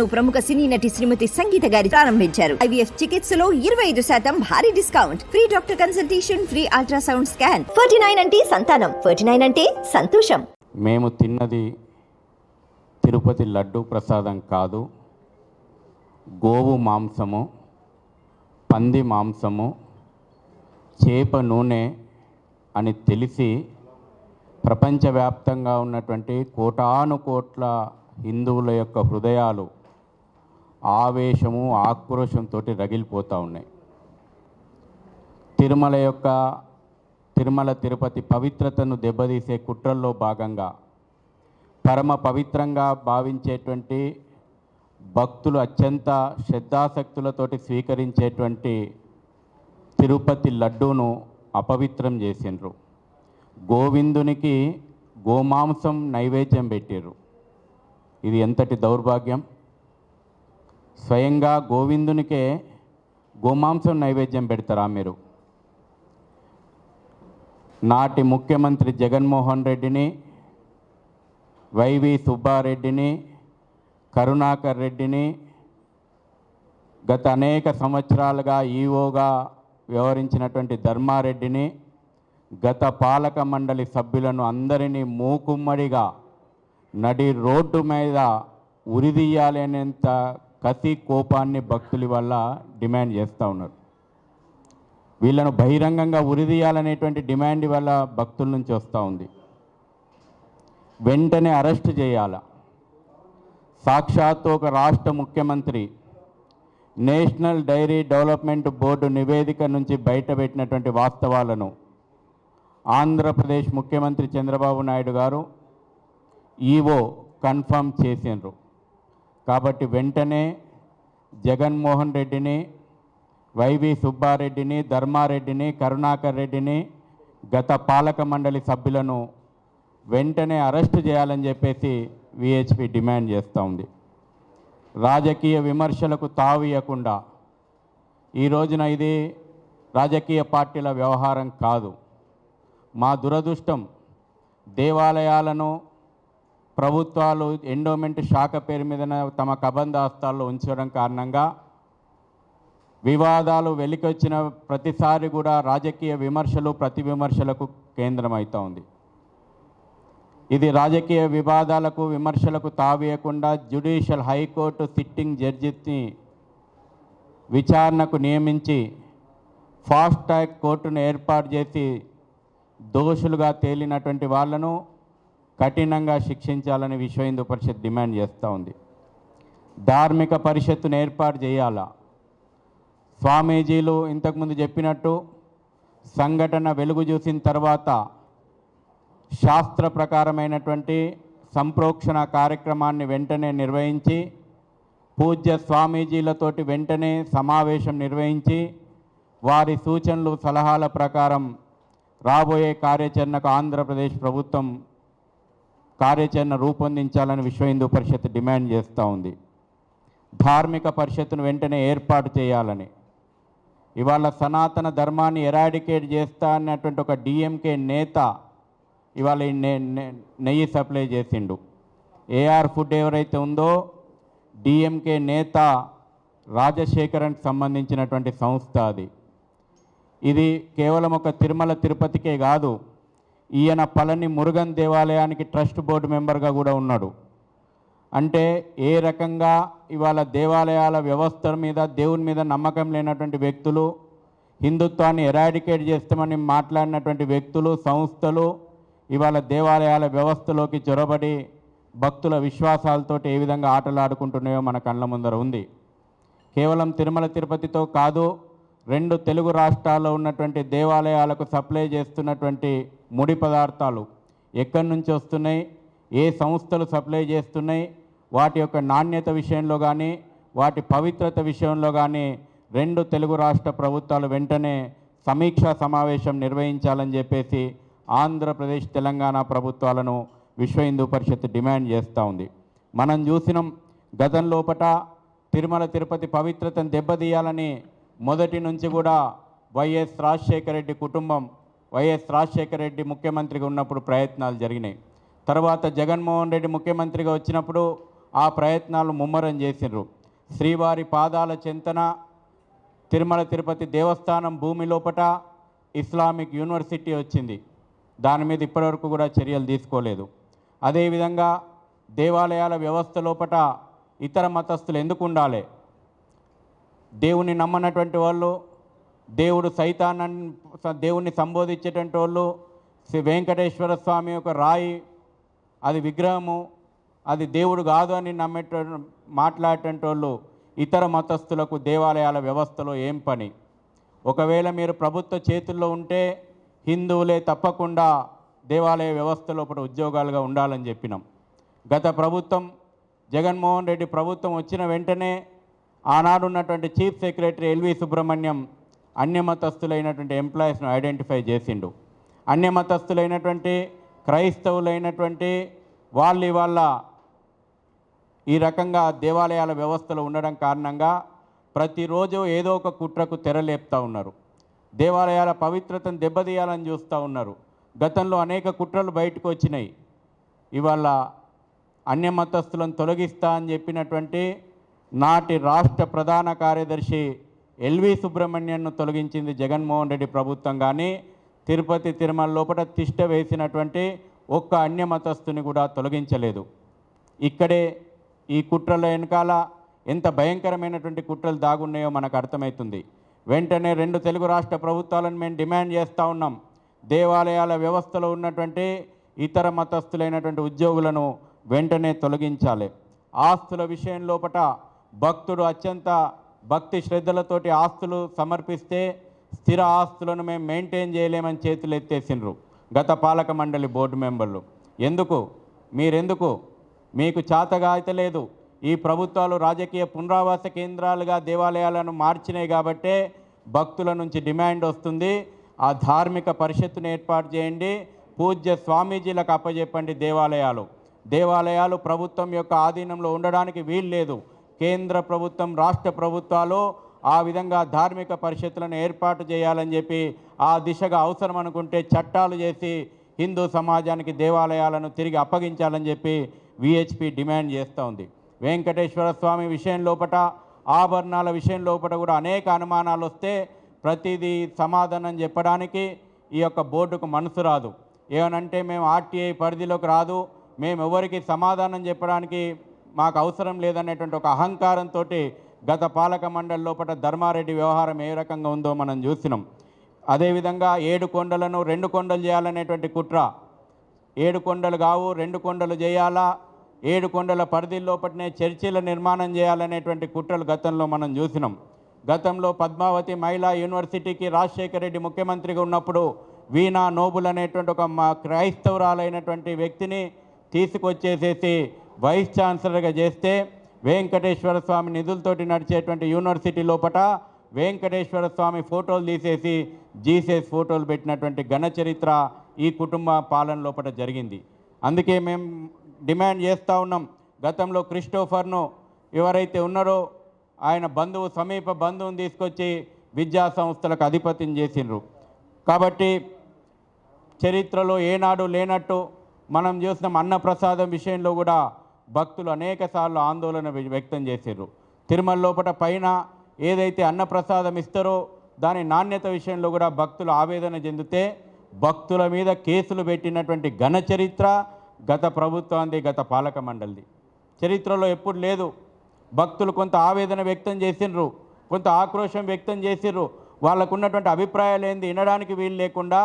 ప్రముఖ సినీ నటి శ్రీమతి సంగీత గారి ప్రారంభించారు. ఐవీఎఫ్ చికిత్సలో ఇరవై ఐదు శాతం భారీ discount. Free doctor consultation free ultrasound scan. Forty nine అంటే సంతానం. ఫోర్టీ నైన్ అంటే సంతోషం. మేము తిన్నది తిరుపతి లడ్డు ప్రసాదం కాదు. గోవు మాంసము పంది మాంసము చేప నూనె అని తెలిసి ప్రపంచవ్యాప్తంగా ఉన్నటువంటి కోటాను కోట్ల హిందువుల యొక్క హృదయాలు ఆవేశము ఆక్రోషంతో రగిలిపోతూ ఉన్నాయి. తిరుమల యొక్క తిరుమల తిరుపతి పవిత్రతను దెబ్బతీసే కుట్రల్లో భాగంగా పరమ పవిత్రంగా భావించేటువంటి భక్తులు అత్యంత శ్రద్ధాసక్తులతోటి స్వీకరించేటువంటి తిరుపతి లడ్డూను అపవిత్రం చేసిండ్రు. గోవిందునికి గోమాంసం నైవేద్యం పెట్టారు ఇది ఎంతటి దౌర్భాగ్యం? స్వయంగా గోవిందునికే గోమాంసం నైవేద్యం పెడతారా మీరు? నాటి ముఖ్యమంత్రి జగన్మోహన్ రెడ్డిని వైవి సుబ్బారెడ్డిని కరుణాకర్ రెడ్డిని గత అనేక సంవత్సరాలుగా ఈఓగా వ్యవహరించినటువంటి ధర్మారెడ్డిని గత పాలక మండలి సభ్యులను అందరినీ మూకుమ్మడిగా నడి రోడ్డు మీద ఉరిదీయాలనేంత కసి కోపాన్ని భక్తుల వల్ల డిమాండ్ చేస్తూ ఉన్నారు. వీళ్ళను బహిరంగంగా ఉరిదీయాలనేటువంటి డిమాండ్ వల్ల భక్తుల నుంచి వస్తూ ఉంది. వెంటనే అరెస్ట్ చేయాల. సాక్షాత్తు ఒక రాష్ట్ర ముఖ్యమంత్రి నేషనల్ డైరీ డెవలప్మెంట్ బోర్డు నివేదిక నుంచి బయటపెట్టినటువంటి వాస్తవాలను ఆంధ్రప్రదేశ్ ముఖ్యమంత్రి చంద్రబాబు నాయుడు గారు ఈవో కన్ఫర్మ్ చేసిండ్రు కాబట్టి వెంటనే జగన్మోహన్ రెడ్డిని వైవి సుబ్బారెడ్డిని ధర్మారెడ్డిని కరుణాకర్ రెడ్డిని గత పాలక మండలి సభ్యులను వెంటనే అరెస్టు చేయాలని చెప్పేసి విహెచ్పి డిమాండ్ చేస్తూ ఉంది. రాజకీయ విమర్శలకు తావియకుండా ఈ రోజున ఇది రాజకీయ పార్టీల వ్యవహారం కాదు. మా దురదృష్టం దేవాలయాలను ప్రభుత్వాలు ఎండోమెంట్ శాఖ పేరు మీద తమ కబంధాస్తాల్లో ఉంచడం కారణంగా వివాదాలు వెలికొచ్చిన ప్రతిసారి కూడా రాజకీయ విమర్శలు ప్రతి విమర్శలకు కేంద్రమవుతూ ఉంది. ఇది రాజకీయ వివాదాలకు విమర్శలకు తావేయకుండా జ్యుడిషియల్ హైకోర్టు సిట్టింగ్ జడ్జిని విచారణకు నియమించి ఫాస్ట్ ట్రాక్ కోర్టును ఏర్పాటు చేసి దోషులుగా తేలినటువంటి వాళ్ళను కఠినంగా శిక్షించాలని విశ్వ హిందూ పరిషత్ డిమాండ్ చేస్తూ ఉంది. ధార్మిక పరిషత్తును ఏర్పాటు చేయాలా? స్వామీజీలు ఇంతకుముందు చెప్పినట్టు సంఘటన వెలుగు చూసిన తర్వాత శాస్త్ర ప్రకారమైనటువంటి సంప్రోక్షణ కార్యక్రమాన్ని వెంటనే నిర్వహించి పూజ్య స్వామీజీలతోటి వెంటనే సమావేశం నిర్వహించి వారి సూచనలు సలహాల ప్రకారం రాబోయే కార్యాచరణకు ఆంధ్రప్రదేశ్ ప్రభుత్వం కార్యాచరణ రూపొందించాలని విశ్వ హిందూ పరిషత్ డిమాండ్ చేస్తూ ఉంది. ధార్మిక పరిషత్తును వెంటనే ఏర్పాటు చేయాలని. ఇవాళ సనాతన ధర్మాన్ని ఎరాడికేట్ చేస్తా అన్నటువంటి ఒక డిఎంకే నేత ఇవాళ నె- నెయ్యి సప్లై చేసిండు. ఏఆర్ ఫుడ్ ఎవరైతే ఉందో డిఎంకే నేత రాజశేఖరన్కి సంబంధించినటువంటి సంస్థ అది. ఇది కేవలం ఒక తిరుమల తిరుపతికే కాదు ఈయన పళని మురుగన్ దేవాలయానికి ట్రస్ట్ బోర్డు మెంబర్గా కూడా ఉన్నాడు. అంటే ఏ రకంగా ఇవాళ దేవాలయాల వ్యవస్థ మీద దేవుని మీద నమ్మకం లేనటువంటి వ్యక్తులు హిందుత్వాన్ని ఎరాడికేట్ చేస్తామని మాట్లాడినటువంటి వ్యక్తులు సంస్థలు ఇవాళ దేవాలయాల వ్యవస్థలోకి చొరబడి భక్తుల విశ్వాసాలతోటి ఏ విధంగా ఆటలాడుకుంటున్నాయో మన కళ్ళ ముందర ఉంది. కేవలం తిరుమల తిరుపతితో కాదు రెండు తెలుగు రాష్ట్రాల్లో ఉన్నటువంటి దేవాలయాలకు సప్లై చేస్తున్నటువంటి ముడి పదార్థాలు ఎక్కడి నుంచి వస్తున్నాయి? ఏ సంస్థలు సప్లై చేస్తున్నాయి? వాటి యొక్క నాణ్యత విషయంలో కానీ వాటి పవిత్రత విషయంలో కానీ రెండు తెలుగు రాష్ట్ర ప్రభుత్వాలు వెంటనే సమీక్షా సమావేశం నిర్వహించాలని చెప్పేసి ఆంధ్రప్రదేశ్ తెలంగాణ ప్రభుత్వాలను విశ్వ హిందూ పరిషత్ డిమాండ్ చేస్తూ ఉంది. మనం చూసినాం గతం లోపట తిరుమల తిరుపతి పవిత్రతను దెబ్బతీయాలని మొదటి నుంచి కూడా వైఎస్ రాజశేఖర రెడ్డి కుటుంబం వైఎస్ రాజశేఖర రెడ్డి ముఖ్యమంత్రిగా ఉన్నప్పుడు ప్రయత్నాలు జరిగినాయి. తర్వాత జగన్మోహన్ రెడ్డి ముఖ్యమంత్రిగా వచ్చినప్పుడు ఆ ప్రయత్నాలు ముమ్మరం చేసిండ్రు. శ్రీవారి పాదాల చెంతన తిరుమల తిరుపతి దేవస్థానం భూమి లోపట ఇస్లామిక్ యూనివర్సిటీ వచ్చింది. దాని మీద ఇప్పటివరకు కూడా చర్యలు తీసుకోలేదు. అదేవిధంగా దేవాలయాల వ్యవస్థ లోపట ఇతర మతస్థులు ఎందుకు ఉండాలి? దేవుని నమ్మనటువంటి వాళ్ళు దేవుడు సైతాన్ని దేవుణ్ణి సంబోధించేటువంటి వాళ్ళు శ్రీ వెంకటేశ్వర స్వామి యొక్క రాయి అది విగ్రహము అది దేవుడు కాదు అని నమ్మేట మాట్లాడేటువంటి వాళ్ళు ఇతర మతస్థులకు దేవాలయాల వ్యవస్థలో ఏం పని? ఒకవేళ మీరు ప్రభుత్వ చేతుల్లో ఉంటే హిందువులే తప్పకుండా దేవాలయ వ్యవస్థ లోపల ఉద్యోగాలుగా ఉండాలని చెప్పినాం. గత ప్రభుత్వం జగన్మోహన్ రెడ్డి ప్రభుత్వం వచ్చిన వెంటనే ఆనాడున్నటువంటి చీఫ్ సెక్రటరీ ఎల్వి సుబ్రహ్మణ్యం అన్యమతస్థులైనటువంటి ఎంప్లాయీస్ను ఐడెంటిఫై చేసిండు. అన్యమతస్థులైనటువంటి క్రైస్తవులైనటువంటి వాళ్ళు వాళ్ళ ఈ రకంగా దేవాలయాల వ్యవస్థలు ఉండడం కారణంగా ప్రతిరోజు ఏదో ఒక కుట్రకు తెరలేపుతూ ఉన్నారు. దేవాలయాల పవిత్రతను దెబ్బతీయాలని చూస్తూ ఉన్నారు. గతంలో అనేక కుట్రలు బయటకు వచ్చినాయి. ఇవాళ అన్యమతస్థులను తొలగిస్తా అని చెప్పినటువంటి నాటి రాష్ట్ర ప్రధాన కార్యదర్శి ఎల్వి సుబ్రహ్మణ్యన్ను తొలగించింది జగన్మోహన్ రెడ్డి ప్రభుత్వం కానీ తిరుపతి తిరుమల లోపల తిష్ట వేసినటువంటి ఒక్క అన్యమతస్థుని కూడా తొలగించలేదు. ఇక్కడే ఈ కుట్రల వెనకాల ఎంత భయంకరమైనటువంటి కుట్రలు దాగున్నాయో మనకు అర్థమవుతుంది వెంటనే రెండు తెలుగు రాష్ట్ర ప్రభుత్వాలను మేము డిమాండ్ చేస్తూ ఉన్నాం. దేవాలయాల వ్యవస్థలో ఉన్నటువంటి ఇతర మతస్థులైనటువంటి ఉద్యోగులను వెంటనే తొలగించాలి. ఆస్తుల విషయం లోపల భక్తుడు అత్యంత భక్తి శ్రద్ధలతోటి ఆస్తులు సమర్పిస్తే స్థిర ఆస్తులను మేము మెయింటైన్ చేయలేమని చేతులు ఎత్తేసిండ్రు గత పాలక మండలి బోర్డు మెంబర్లు. ఎందుకు? మీరెందుకు? మీకు చాతగా అయితే లేదు. ఈ ప్రభుత్వాలు రాజకీయ పునరావాస కేంద్రాలుగా దేవాలయాలను మార్చినాయి కాబట్టే భక్తుల నుంచి డిమాండ్ వస్తుంది. ఆ ధార్మిక పరిషత్తును ఏర్పాటు చేయండి. పూజ్య స్వామీజీలకు అప్పజెప్పండి దేవాలయాలు. దేవాలయాలు ప్రభుత్వం యొక్క ఆధీనంలో ఉండడానికి వీలు లేదు కేంద్ర ప్రభుత్వం రాష్ట్ర ప్రభుత్వాలు ఆ విధంగా ధార్మిక పరిషత్తులను ఏర్పాటు చేయాలని చెప్పి ఆ దిశగా అవసరం అనుకుంటే చట్టాలు చేసి హిందూ సమాజానికి దేవాలయాలను తిరిగి అప్పగించాలని చెప్పి విహెచ్పి డిమాండ్ చేస్తూ ఉంది. వెంకటేశ్వర స్వామి విషయం లోపట ఆభరణాల విషయం లోపల కూడా అనేక అనుమానాలు వస్తే ప్రతిదీ సమాధానం చెప్పడానికి ఈ యొక్క బోర్డుకు మనసు రాదు. ఏమనంటే మేము ఆర్టీఐ పరిధిలోకి రాదు మేము ఎవరికి సమాధానం చెప్పడానికి మాకు అవసరం లేదనేటువంటి ఒక అహంకారంతో గత పాలక మండలి లోపల ధర్మారెడ్డి వ్యవహారం ఏ రకంగా ఉందో మనం చూసినాం. అదేవిధంగా ఏడు కొండలను రెండు కొండలు చేయాలనేటువంటి కుట్ర. ఏడు కొండలు కావు రెండు కొండలు చేయాలా? ఏడు కొండల పరిధి లోపలనే చర్చిల నిర్మాణం చేయాలనేటువంటి కుట్రలు గతంలో మనం చూసినాం. గతంలో పద్మావతి మహిళా యూనివర్సిటీకి రాజశేఖర రెడ్డి ముఖ్యమంత్రిగా ఉన్నప్పుడు వీణా నోబుల్ అనేటువంటి ఒక మా క్రైస్తవురాలైనటువంటి వ్యక్తిని తీసుకొచ్చేసేసి వైస్ ఛాన్సలర్గా చేస్తే వెంకటేశ్వర స్వామి నిధులతోటి నడిచేటువంటి యూనివర్సిటీ లోపట వెంకటేశ్వర స్వామి ఫోటోలు తీసేసి జీసస్ ఫోటోలు పెట్టినటువంటి ఘన చరిత్ర ఈ కుటుంబ పాలన లోపల జరిగింది. అందుకే మేము డిమాండ్ చేస్తూ ఉన్నాం. గతంలో క్రిస్టోఫర్ను ఎవరైతే ఉన్నారో ఆయన బంధువు సమీప బంధువుని తీసుకొచ్చి విద్యా సంస్థలకు అధిపత్యం చేసిండ్రు. కాబట్టి చరిత్రలో ఏనాడు లేనట్టు మనం చూసినాం అన్నప్రసాదం విషయంలో కూడా భక్తులు అనేక సార్లు ఆందోళన వ్యక్తం చేశారు తిరుమల లోపల పైన ఏదైతే అన్నప్రసాదం ఇస్తారో దాని నాణ్యత విషయంలో కూడా భక్తులు ఆవేదన చెందితే భక్తుల మీద కేసులు పెట్టినటువంటి ఘన చరిత్ర గత ప్రభుత్వాన్ని గత పాలక మండలిది. చరిత్రలో ఎప్పుడు లేదు. భక్తులు కొంత ఆవేదన వ్యక్తం చేసిండ్రు కొంత ఆక్రోశం వ్యక్తం చేసిర్రు. వాళ్ళకు ఉన్నటువంటి అభిప్రాయాలు ఏంది? వినడానికి వీలు లేకుండా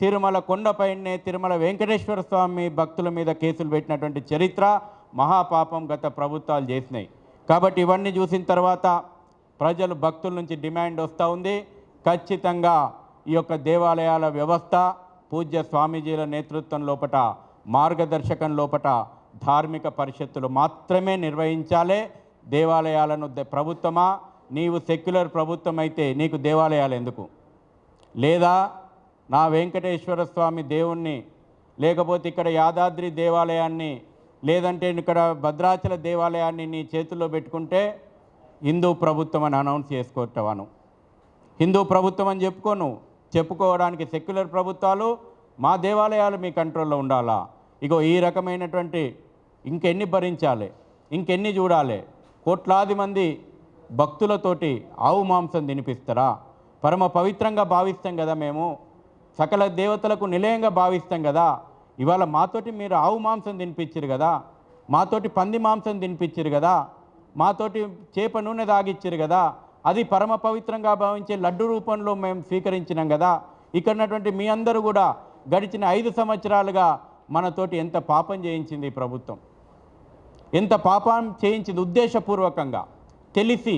తిరుమల కొండపైనే తిరుమల వెంకటేశ్వర స్వామి భక్తుల మీద కేసులు పెట్టినటువంటి చరిత్ర మహాపాపం గత ప్రభుత్వాలు చేసినాయి. కాబట్టి ఇవన్నీ చూసిన తర్వాత ప్రజలు భక్తుల నుంచి డిమాండ్ వస్తూ ఉంది. ఖచ్చితంగా ఈ యొక్క దేవాలయాల వ్యవస్థ పూజ్య స్వామీజీల నేతృత్వం లోపట మార్గదర్శకం లోపట ధార్మిక పరిషత్తులు మాత్రమే నిర్వహించాలే. దేవాలయాలను ప్రభుత్వమా? నీవు సెక్యులర్ ప్రభుత్వం అయితే నీకు దేవాలయాలు ఎందుకు? లేదా నా వెంకటేశ్వర స్వామి దేవుణ్ణి లేకపోతే ఇక్కడ యాదాద్రి దేవాలయాన్ని లేదంటే ఇక్కడ భద్రాచల దేవాలయాన్ని నీ చేతుల్లో పెట్టుకుంటే హిందూ ప్రభుత్వం అని అనౌన్స్ చేసుకోవటవాను హిందూ ప్రభుత్వం అని చెప్పుకోను. చెప్పుకోవడానికి సెక్యులర్ ప్రభుత్వాలు మా దేవాలయాలు మీ కంట్రోల్లో ఉండాలా? ఇగో ఈ రకమైనటువంటి ఇంకెన్ని భరించాలి? ఇంకెన్ని చూడాలి? కోట్లాది మంది భక్తులతోటి ఆవు మాంసం తినిపిస్తారా? పరమ పవిత్రంగా భావిస్తాం కదా మేము. సకల దేవతలకు నిలయంగా భావిస్తాం కదా. ఇవాళ మాతోటి మీరు ఆవు మాంసం తినిపించారు కదా మాతోటి పంది మాంసం తినిపించారు కదా మాతోటి చేప నూనె తాగిచ్చారు కదా అది పరమ పవిత్రంగా భావించే లడ్డు రూపంలో మేము స్వీకరించినాం కదా ఇక్కడ ఉన్నటువంటి మీ అందరూ కూడా గడిచిన ఐదు సంవత్సరాలుగా మనతోటి ఎంత పాపం చేయించింది ప్రభుత్వం. ఎంత పాపం చేయించింది ఉద్దేశపూర్వకంగా. తెలిసి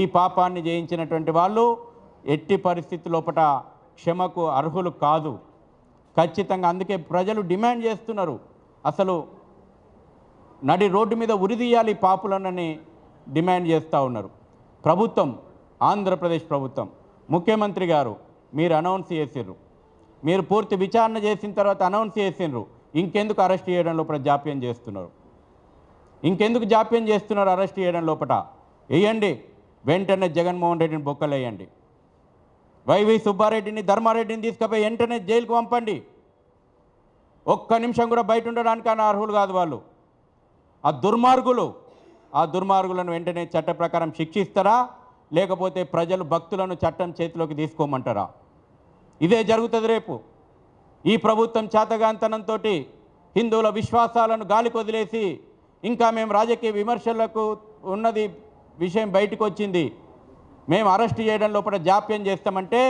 ఈ పాపాన్ని చేయించినటువంటి వాళ్ళు ఎట్టి పరిస్థితి లోపట క్షమకు అర్హులు కాదు. ఖచ్చితంగా అందుకే ప్రజలు డిమాండ్ చేస్తున్నారు. అసలు నడి రోడ్డు మీద ఉరిదీయాలి పాపులనని డిమాండ్ చేస్తూ ఉన్నారు. ప్రభుత్వం ఆంధ్రప్రదేశ్ ప్రభుత్వం ముఖ్యమంత్రి గారు మీరు అనౌన్స్ చేసిర్రు. మీరు పూర్తి విచారణ చేసిన తర్వాత అనౌన్స్ చేసిండ్రు ఇంకెందుకు అరెస్ట్ చేయడం లోపల జాప్యం చేస్తున్నారు? ఇంకెందుకు జాప్యం చేస్తున్నారు అరెస్ట్ చేయడం లోపల? వేయండి. వెంటనే జగన్మోహన్ రెడ్డిని బొక్కలేయండి. వైవి సుబ్బారెడ్డిని ధర్మారెడ్డిని తీసుకుపోయి వెంటనే జైలుకు పంపండి. ఒక్క నిమిషం కూడా బయట ఉండడానికి అని అర్హులు కాదు వాళ్ళు. ఆ దుర్మార్గులు ఆ దుర్మార్గులను వెంటనే చట్ట ప్రకారం శిక్షిస్తారా? లేకపోతే ప్రజలు భక్తులను చట్టం చేతిలోకి తీసుకోమంటారా? ఇదే జరుగుతుంది రేపు. ఈ ప్రభుత్వం చేతగాంతనంతో హిందువుల విశ్వాసాలను గాలికి వదిలేసి ఇంకా మేము రాజకీయ విమర్శలకు ఉన్నది విషయం బయటకు వచ్చింది. మేము అరెస్ట్ చేయడం లోపల జాప్యం చేస్తామంటే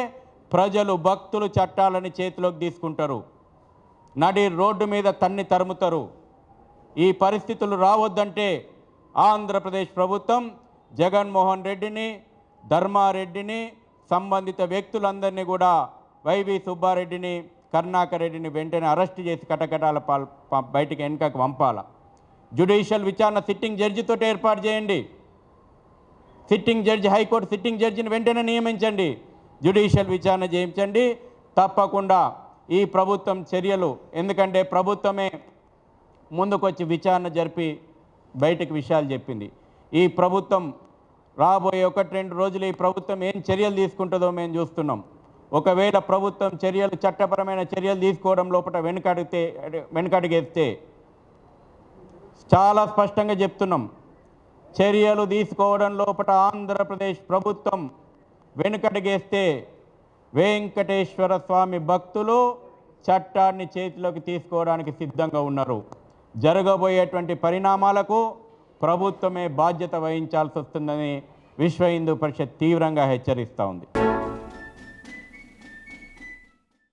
ప్రజలు భక్తులు చట్టాలని చేతిలోకి తీసుకుంటారు. నడి రోడ్డు మీద తన్ని తరుముతారు. ఈ పరిస్థితులు రావద్దంటే ఆంధ్రప్రదేశ్ ప్రభుత్వం జగన్మోహన్ రెడ్డిని ధర్మారెడ్డిని సంబంధిత వ్యక్తులందరినీ కూడా వైవి సుబ్బారెడ్డిని కర్ణాకర్ రెడ్డిని వెంటనే అరెస్ట్ చేసి కటకటాల పాల్ బయటికి వెనుకకు పంపాల. జ్యుడిషియల్ విచారణ సిట్టింగ్ జడ్జితో ఏర్పాటు చేయండి. Sitting judge high court sitting జడ్జిని వెంటనే నియమించండి. జ్యుడిషియల్ విచారణ చేయించండి. తప్పకుండా ఈ ప్రభుత్వం చర్యలు ఎందుకంటే ప్రభుత్వమే ముందుకొచ్చి విచారణ జరిపి బయటకు విషయాలు చెప్పింది. ఈ ప్రభుత్వం రాబోయే ఒకటి రెండు రోజులు ఈ ప్రభుత్వం ఏం చర్యలు తీసుకుంటుందో మేము చూస్తున్నాం. ఒకవేళ ప్రభుత్వం చర్యలు చట్టపరమైన చర్యలు తీసుకోవడం లోపల వెనుకడితే వెనుకడిగేస్తే చాలా స్పష్టంగా చెప్తున్నాం. చర్యలు తీసుకోవడం లోపల ఆంధ్రప్రదేశ్ ప్రభుత్వం వెనుకడుగేస్తే వెంకటేశ్వర స్వామి భక్తులు చట్టాన్ని చేతిలోకి తీసుకోవడానికి సిద్ధంగా ఉన్నారు. జరగబోయేటువంటి పరిణామాలకు ప్రభుత్వమే బాధ్యత వహించాల్సి వస్తుందని విశ్వ హిందూ పరిషత్ తీవ్రంగా హెచ్చరిస్తూ ఉంది.